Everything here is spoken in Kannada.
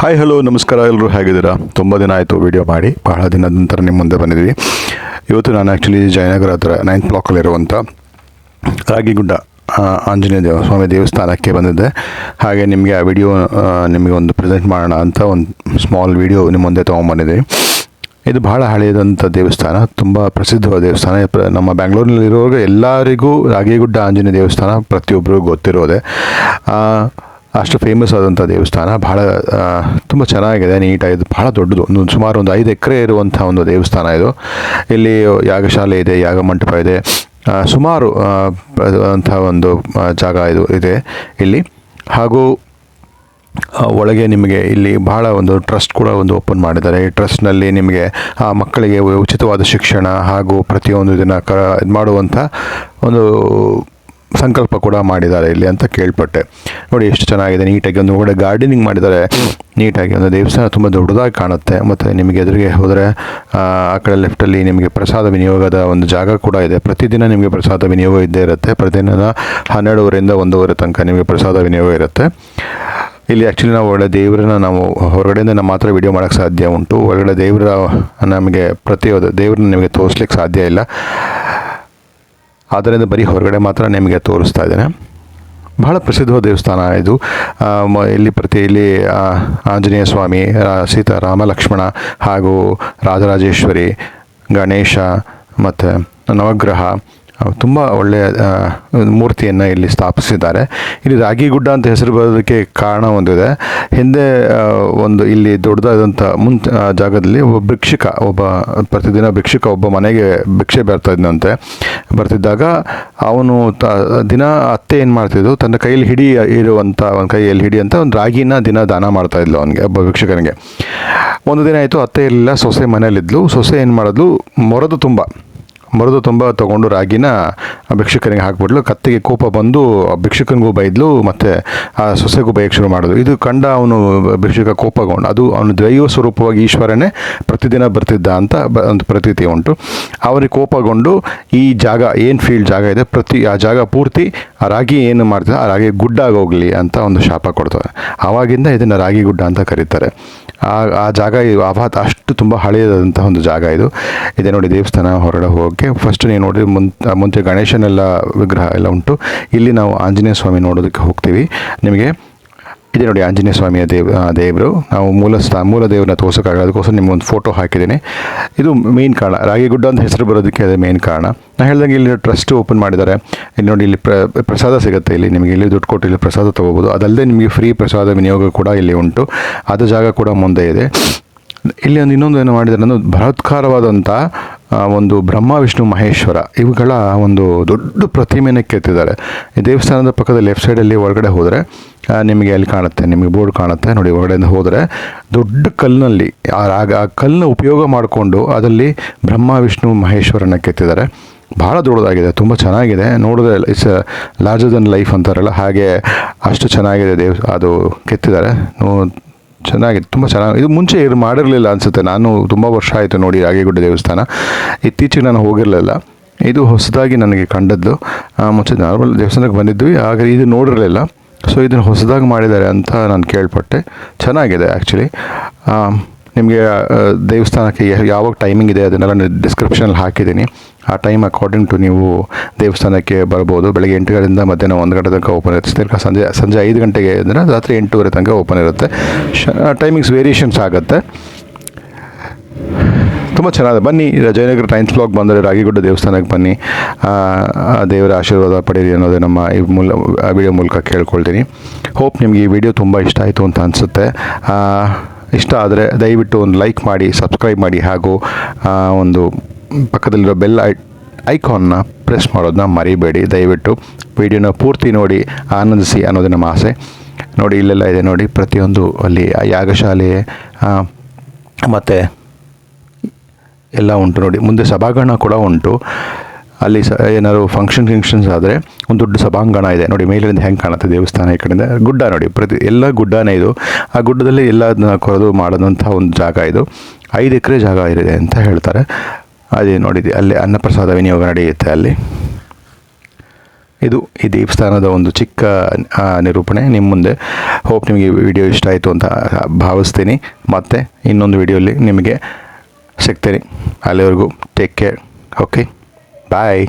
ಹಾಯ್ ಹಲೋ ನಮಸ್ಕಾರ ಎಲ್ಲರೂ ಹೇಗಿದ್ದೀರಾ? ತುಂಬ ದಿನ ಆಯಿತು ವಿಡಿಯೋ ಮಾಡಿ, ಬಹಳ ದಿನದ ನಂತರ ನಿಮ್ಮ ಮುಂದೆ ಬಂದಿದ್ವಿ. ಇವತ್ತು ನಾನು ಆ್ಯಕ್ಚುಲಿ ಜಯನಗರ ಹತ್ರ ನೈನ್ತ್ ಬ್ಲಾಕಲ್ಲಿರುವಂಥ ರಾಗಿಗುಡ್ಡ ಆಂಜನೇಯ ದೇವ, ಸ್ವಾಮಿ ದೇವಸ್ಥಾನಕ್ಕೆ ಬಂದಿದ್ದೆ. ಹಾಗೆ ನಿಮಗೆ ಆ ವಿಡಿಯೋ ನಿಮಗೆ ಒಂದು ಪ್ರೆಸೆಂಟ್ ಮಾಡೋಣ ಅಂತ ಒಂದು ಸ್ಮಾಲ್ ವಿಡಿಯೋ ನಿಮ್ಮ ಮುಂದೆ ತೊಗೊಂಬಂದಿದ್ದೀವಿ ಇದು ಬಹಳ ಹಳೆಯದಂಥ ದೇವಸ್ಥಾನ, ತುಂಬ ಪ್ರಸಿದ್ಧವಾದ ದೇವಸ್ಥಾನ. ನಮ್ಮ ಬ್ಯಾಂಗ್ಳೂರಿನಲ್ಲಿರುವಾಗ ಎಲ್ಲರಿಗೂ ರಾಗಿಗುಡ್ಡ, ಆಂಜನೇಯ ದೇವಸ್ಥಾನ ಪ್ರತಿಯೊಬ್ಬರಿಗೂ ಗೊತ್ತಿರೋದೆ. ಅಷ್ಟು ಫೇಮಸ್ ಆದಂಥ ದೇವಸ್ಥಾನ. ಭಾಳ ತುಂಬ ಚೆನ್ನಾಗಿದೆ ನೀಟಾಗಿದೆ ಭಾಳ ದೊಡ್ಡದು. ಒಂದು ಸುಮಾರು ಒಂದು ಐದು ಎಕರೆ ಇರುವಂಥ ಒಂದು ದೇವಸ್ಥಾನ ಇದು. ಇಲ್ಲಿ ಯಾಗಶಾಲೆ ಇದೆ, ಯಾಗ ಮಂಟಪ ಇದೆ. ಸುಮಾರು ಅಂಥ ಒಂದು ಜಾಗ ಇದು ಇದೆ ಇಲ್ಲಿ. ಹಾಗೂ ಒಳಗೆ ನಿಮಗೆ ಇಲ್ಲಿ ಬಹಳ ಒಂದು ಟ್ರಸ್ಟ್ ಕೂಡ ಒಂದು ಓಪನ್ ಮಾಡಿದ್ದಾರೆ. ಈ ಟ್ರಸ್ಟ್ನಲ್ಲಿ ನಿಮಗೆ, ಆ, ಮಕ್ಕಳಿಗೆ ಉಚಿತವಾದ ಶಿಕ್ಷಣ ಹಾಗೂ ಪ್ರತಿಯೊಂದು ಇದನ್ನು ಕ, ಇದು ಮಾಡುವಂಥ ಒಂದು ಸಂಕಲ್ಪ ಕೂಡ ಮಾಡಿದ್ದಾರೆ ಇಲ್ಲಿ ಅಂತ ಕೇಳ್ಪಟ್ಟೆ. ನೋಡಿ ಎಷ್ಟು ಚೆನ್ನಾಗಿದೆ, ನೀಟಾಗಿ ಒಂದು ಒಳ್ಳೆ ಗಾರ್ಡನಿಂಗ್ ಮಾಡಿದ್ದಾರೆ. ನೀಟಾಗಿ ಒಂದು ದೇವಸ್ಥಾನ ತುಂಬ ದೊಡ್ಡದಾಗಿ ಕಾಣುತ್ತೆ. ಮತ್ತು ನಿಮಗೆ ಎದುರಿಗೆ ಹೋದರೆ, ಆ ಕಡೆ ಲೆಫ್ಟಲ್ಲಿ ನಿಮಗೆ ಪ್ರಸಾದ ವಿನಿಯೋಗದ ಒಂದು ಜಾಗ ಕೂಡ ಇದೆ. ಪ್ರತಿದಿನ ನಿಮಗೆ ಪ್ರಸಾದ ವಿನಿಯೋಗ ಇದ್ದೇ ಇರುತ್ತೆ. ಪ್ರತಿದಿನ ಹನ್ನೆರಡುವರೆಯಿಂದ ಒಂದೂವರೆ ತನಕ ನಿಮಗೆ ಪ್ರಸಾದ ವಿನಿಯೋಗ ಇರುತ್ತೆ. ಇಲ್ಲಿ ಆ್ಯಕ್ಚುಲಿ ನಾವು ಒಳ್ಳೆ ದೇವರನ್ನ ನಾವು ಹೊರಗಡೆಯಿಂದ ನಾವು ಮಾತ್ರ ವಿಡಿಯೋ ಮಾಡೋಕ್ಕೆ ಸಾಧ್ಯ ಉಂಟು. ಒಳಗಡೆ ದೇವರ ನಮಗೆ ಪ್ರತಿಯೊಂದು ದೇವ್ರನ್ನ ನಿಮಗೆ ತೋರಿಸ್ಲಿಕ್ಕೆ ಸಾಧ್ಯ ಇಲ್ಲ. ಆದ್ದರಿಂದ ಬರೀ ಹೊರಗಡೆ ಮಾತ್ರ ನಿಮಗೆ ತೋರಿಸ್ತಾ ಇದ್ದೇನೆ. ಬಹಳ ಪ್ರಸಿದ್ಧವಾದ ದೇವಸ್ಥಾನ ಇದು. ಇಲ್ಲಿ ಪ್ರತಿ ಇಲ್ಲಿ ಆಂಜನೇಯ ಸ್ವಾಮಿ ಸೀತಾ ರಾಮ ಲಕ್ಷ್ಮಣ ಹಾಗೂ ರಾಜರಾಜೇಶ್ವರಿ, ಗಣೇಶ ಮತ್ತು ನವಗ್ರಹ ತುಂಬ ಒಳ್ಳೆಯ ಮೂರ್ತಿಯನ್ನು ಇಲ್ಲಿ ಸ್ಥಾಪಿಸಿದ್ದಾರೆ. ಇಲ್ಲಿ ರಾಗಿ ಗುಡ್ಡ ಅಂತ ಹೆಸರು ಬರೋದಕ್ಕೆ ಕಾರಣ ಒಂದಿದೆ ಹಿಂದೆ ಒಂದು ಇಲ್ಲಿ ದೊಡ್ಡದಾದಂಥ ಮುನ್ ಜಾಗದಲ್ಲಿ ಒಬ್ಬ ಭಿಕ್ಷುಕ, ಒಬ್ಬ ಪ್ರತಿದಿನ ಭಿಕ್ಷುಕ ಒಬ್ಬ ಮನೆಗೆ ಭಿಕ್ಷೆ ಬರ್ತಾ ಇದ್ದಂತೆ ಬರ್ತಿದ್ದಾಗ ಅವನು ತ, ದಿನ ಅತ್ತೆ ಏನು ಮಾಡ್ತಿದ್ದು ತನ್ನ ಕೈಯಲ್ಲಿ ಹಿಡಿ ಇರುವಂಥ ಒಂದು ಕೈಯಲ್ಲಿ ಹಿಡಿ ಅಂತ ಒಂದು ರಾಗಿನ ದಿನ ದಾನ ಮಾಡ್ತಾ ಇದ್ಲು ಅವನಿಗೆ, ಒಬ್ಬ ಭಿಕ್ಷುಕನಿಗೆ. ಒಂದು ದಿನ ಆಯಿತು, ಅತ್ತೆ ಇರಲಿಲ್ಲ ಸೊಸೆ ಮನೇಲಿದ್ಲು ಸೊಸೆ ಏನು ಮಾಡಿದ್ಲು? ಮೊರದು ತುಂಬ. ಮರದು ತುಂಬ ತಗೊಂಡು ರಾಗಿನ ಭಿಕ್ಷುಕನಿಗೆ ಹಾಕ್ಬಿಟ್ಲು. ಕತ್ತಿಗೆ ಕೋಪ ಬಂದು ಭಿಕ್ಷುಕನಿಗೂ ಬೈದ್ಲು, ಮತ್ತು ಆ ಸೊಸೆಗೂ ಬೈಯಕ್ಕೆ ಶುರು ಮಾಡಿದ್ರು ಇದು ಕಂಡ ಅವನು ಭಿಕ್ಷುಕ ಕೋಪಗೊಂಡು, ಅದು ಅವನು ದೈವ ಸ್ವರೂಪವಾಗಿ ಈಶ್ವರನೇ ಪ್ರತಿದಿನ ಬರ್ತಿದ್ದ ಅಂತ ಒಂದು ಪ್ರತೀತಿ ಉಂಟು. ಅವನಿಗೆ ಕೋಪಗೊಂಡು ಈ ಜಾಗ, ಏನು ಫೀಲ್ಡ್ ಜಾಗ ಇದೆ, ಪ್ರತಿ ಆ ಜಾಗ ಪೂರ್ತಿ ಆ ರಾಗಿ ಏನು ಮಾಡ್ತಿದ್ದ ಆ ರಾಗಿ ಗುಡ್ಡ ಆಗೋಗ್ಲಿ ಅಂತ ಒಂದು ಶಾಪ ಕೊಡ್ತಾರೆ ಆವಾಗಿಂದ ಇದನ್ನು ರಾಗಿ ಗುಡ್ಡ ಅಂತ ಕರೀತಾರೆ. ಆ ಆ ಜಾಗ ಆವಾತ್ ಅಷ್ಟು ತುಂಬ ಹಳೆಯದಾದಂಥ ಒಂದು ಜಾಗ ಇದು. ಇದೆ ನೋಡಿ ದೇವಸ್ಥಾನ ಹೊರಗಡೆ ಹೋಗೋಕ್ಕೆ. ಫಸ್ಟ್ ನೀವು ನೋಡಿ ಮುಂತೆ ಮುಂಚೆ ಗಣೇಶನೆಲ್ಲ ವಿಗ್ರಹ ಎಲ್ಲ ಉಂಟು. ಇಲ್ಲಿ ನಾವು ಆಂಜನೇಯ ಸ್ವಾಮಿ ನೋಡೋದಕ್ಕೆ ಹೋಗ್ತೀವಿ. ನಿಮಗೆ ಇದೆ ನೋಡಿ ಆಂಜನೇಯ ಸ್ವಾಮಿಯ ದೇವ್ ದೇವರು. ನಾವು ಮೂಲ ಸ್ಥಾ ಮೂಲ ದೇವ್ರನ್ನ ತೋರ್ಸೋಕ್ಕಾಗಲ್ಲ. ಅದಕ್ಕೋಸ್ಕರ ನಿಮ್ಗೊಂದು ಫೋಟೋ ಹಾಕಿದ್ದೀನಿ. ಇದು ಮೇನ್ ಕಾರಣ. ರಾಗಿಗುಡ್ಡ ಅಂತ ಹೆಸರು ಬರೋದಕ್ಕೆ ಅದೇ ಮೇನ್ ಕಾರಣ. ನಾನು ಹೇಳ್ದಂಗೆ ಇಲ್ಲಿ ಟ್ರಸ್ಟ್ ಓಪನ್ ಮಾಡಿದ್ದಾರೆ. ಇಲ್ಲಿ ನೋಡಿ, ಇಲ್ಲಿ ಪ್ರ, ಪ್ರಸಾದ ಸಿಗುತ್ತೆ ಇಲ್ಲಿ. ನಿಮಗೆ ಇಲ್ಲಿ ದುಡ್ಡು ಕೊಟ್ಟು ಇಲ್ಲಿ ಪ್ರಸಾದ ತೊಗೋಬೋದು. ಅದಲ್ಲದೆ ನಿಮಗೆ ಫ್ರೀ ಪ್ರಸಾದ ವಿನಿಯೋಗ ಕೂಡ ಇಲ್ಲಿ ಉಂಟು. ಅದು ಜಾಗ ಕೂಡ ಮುಂದೆ ಇದೆ. ಇಲ್ಲಿ ಒಂದು ಇನ್ನೊಂದು ಏನು ಮಾಡಿದ್ದಾರೆ ಬಲಾತ್ಕಾರವಾದಂಥ ಒಂದು ಬ್ರಹ್ಮ, ವಿಷ್ಣು, ಮಹೇಶ್ವರ ಇವುಗಳ ಒಂದು ದೊಡ್ಡ ಪ್ರತಿಮೆಯನ್ನು ಕೆತ್ತಿದ್ದಾರೆ. ಈ ದೇವಸ್ಥಾನದ ಪಕ್ಕದ ಲೆಫ್ಟ್ ಸೈಡಲ್ಲಿ ಒಳಗಡೆ ಹೋದರೆ ನಿಮಗೆ ಅಲ್ಲಿ ಕಾಣುತ್ತೆ, ನಿಮಗೆ ಬೋರ್ಡ್ ಕಾಣುತ್ತೆ. ನೋಡಿ ಒಳಗಡೆಯಿಂದ ಹೋದರೆ ದೊಡ್ಡ ಕಲ್ಲಿನಲ್ಲಿ ಆಗ ಆ ಕಲ್ಲನ್ನ ಉಪಯೋಗ ಮಾಡಿಕೊಂಡು ಅದರಲ್ಲಿ ಬ್ರಹ್ಮ, ವಿಷ್ಣು, ಮಹೇಶ್ವರನ ಕೆತ್ತಿದ್ದಾರೆ. ಭಾಳ ದೊಡ್ಡದಾಗಿದೆ, ತುಂಬ ಚೆನ್ನಾಗಿದೆ. ನೋಡಿದ್ರೆ ಇಟ್ಸ್ ಲಾರ್ಜರ್ ದನ್ ಲೈಫ್ ಅಂತಾರಲ್ಲ, ಹಾಗೆ ಅಷ್ಟು ಚೆನ್ನಾಗಿದೆ ದೇವ್, ಅದು ಕೆತ್ತಿದ್ದಾರೆ. ಚೆನ್ನಾಗಿದೆ ತುಂಬ ಚೆನ್ನಾಗಿ, ಇದು ಮುಂಚೆ ಇದು ಮಾಡಿರಲಿಲ್ಲ ಅನಿಸುತ್ತೆ. ನಾನು ತುಂಬ ವರ್ಷ ಆಯಿತು ನೋಡಿ ರಾಗಿಗುಡ್ಡ ದೇವಸ್ಥಾನ. ಇತ್ತೀಚೆಗೆ ನಾನು ಹೋಗಿರಲಿಲ್ಲ. ಇದು ಹೊಸದಾಗಿ ನನಗೆ ಕಂಡದ್ದು. ಮುಂಚೆ ನಾರ್ಮಲ್ ದೇವಸ್ಥಾನಕ್ಕೆ ಬಂದಿದ್ವಿ, ಆಗ ಇದು ನೋಡಿರಲಿಲ್ಲ. ಸೊ ಇದನ್ನು ಹೊಸದಾಗಿ ಮಾಡಿದ್ದಾರೆ ಅಂತ ನಾನು ಕೇಳ್ಪಟ್ಟೆ. ಚೆನ್ನಾಗಿದೆ ಆ್ಯಕ್ಚುಲಿ ನಿಮಗೆ ದೇವಸ್ಥಾನಕ್ಕೆ ಯಾವಾಗ ಟೈಮಿಂಗ್ ಇದೆ, ಅದನ್ನೆಲ್ಲ ಡಿಸ್ಕ್ರಿಪ್ಷನಲ್ಲಿ ಹಾಕಿದ್ದೀನಿ. ಆ ಟೈಮ್ ಅಕಾರ್ಡಿಂಗ್ ಟು ನೀವು ದೇವಸ್ಥಾನಕ್ಕೆ ಬರ್ಬೋದು. ಬೆಳಗ್ಗೆ ಎಂಟು ಗಂಟೆಯಿಂದ ಮಧ್ಯಾಹ್ನ ಒಂದು ಗಂಟೆ ತನಕ ಓಪನ್ ಇರುತ್ತೆ. ತಿರ್ಗಾ ಸಂಜೆ ಸಂಜೆ ಐದು ಗಂಟೆಗೆ ಅಂದರೆ ರಾತ್ರಿ ಎಂಟೂವರೆ ತನಕ ಓಪನ್ ಇರುತ್ತೆ. ಟೈಮಿಂಗ್ಸ್ ವೇರಿಯೇಷನ್ಸ್ ಆಗುತ್ತೆ. ತುಂಬ ಚೆನ್ನಾಗಿದೆ. ಬನ್ನಿ ಜಯನಗರ ಟೈಮ್ಸ್ ಬ್ಲಾಗ್ ಬಂದರೆ ರಾಗಿಗುಡ್ಡ ದೇವಸ್ಥಾನಕ್ಕೆ ಬನ್ನಿ. ದೇವರ ಆಶೀರ್ವಾದ ಪಡೀರಿ ಅನ್ನೋದೇ ನಮ್ಮ ಈ ಮೂಲ ವಿಡಿಯೋ ಮೂಲಕ ಕೇಳ್ಕೊಳ್ತೀನಿ. ಹೋಪ್ ನಿಮಗೆ ಈ ವಿಡಿಯೋ ತುಂಬ ಇಷ್ಟ ಆಯಿತು ಅಂತ ಅನಿಸುತ್ತೆ. ಇಷ್ಟ ಆದರೆ ದಯವಿಟ್ಟು ಒಂದು ಲೈಕ್ ಮಾಡಿ ಸಬ್ಸ್ಕ್ರೈಬ್ ಮಾಡಿ ಹಾಗೂ ಒಂದು ಪಕ್ಕದಲ್ಲಿರೋ ಬೆಲ್ ಐ ಐಕಾನ್ನ ಪ್ರೆಸ್ ಮಾಡೋದನ್ನ ಮರಿಬೇಡಿ. ದಯವಿಟ್ಟು ವಿಡಿಯೋನ ಪೂರ್ತಿ ನೋಡಿ, ಆನಂದಿಸಿ ಅನ್ನೋದು ನಮ್ಮ ಆಸೆ. ನೋಡಿ, ಇಲ್ಲೆಲ್ಲ ಇದೆ ನೋಡಿ, ಪ್ರತಿಯೊಂದು ಅಲ್ಲಿ ಯಾಗಶಾಲೆ ಮತ್ತು ಎಲ್ಲ ಉಂಟು ನೋಡಿ. ಮುಂದೆ ಸಭಾಂಗಣ ಕೂಡ ಉಂಟು. ಅಲ್ಲಿ ಸ ಏನಾದ್ರು ಫಂಕ್ಷನ್ ಫಿಂಕ್ಷನ್ಸ್ ಆದರೆ ಒಂದು ದೊಡ್ಡ ಸಭಾಂಗಣ ಇದೆ. ನೋಡಿ ಮೇಲಿಂದ ಹೆಂಗೆ ಕಾಣುತ್ತೆ ದೇವಸ್ಥಾನ, ಈ ಕಡೆಯಿಂದ. ಗುಡ್ಡ ನೋಡಿ, ಪ್ರತಿ ಎಲ್ಲ ಗುಡ್ಡನೇ ಇದು. ಆ ಗುಡ್ಡದಲ್ಲಿ ಎಲ್ಲದನ್ನ ಕೊರೆದು ಮಾಡೋದಂಥ ಒಂದು ಜಾಗ ಇದು. ಐದು ಎಕರೆ ಜಾಗ ಇದೆ ಅಂತ ಹೇಳ್ತಾರೆ. ಅದೇ ನೋಡಿದೆ ಅಲ್ಲಿ ಅನ್ನಪ್ರಸಾದ ವಿನಿಯೋಗ ನಡೆಯುತ್ತೆ ಅಲ್ಲಿ. ಇದು ಈ ದೇವಸ್ಥಾನದ ಒಂದು ಚಿಕ್ಕ ನಿರೂಪಣೆ. ನಿಮ್ಮ ಮುಂದೆ ಹೋಪ್ ನಿಮಗೆ ವಿಡಿಯೋ ಇಷ್ಟ ಆಯಿತು ಅಂತ ಭಾವಿಸ್ತೀನಿ. ಮತ್ತು ಇನ್ನೊಂದು ವಿಡಿಯೋಲಿ ನಿಮಗೆ ಸಿಗ್ತೀನಿ. ಅಲ್ಲಿವರೆಗೂ ಟೇಕ್ ಕೇರ್ ಓಕೆ ಬಾಯ್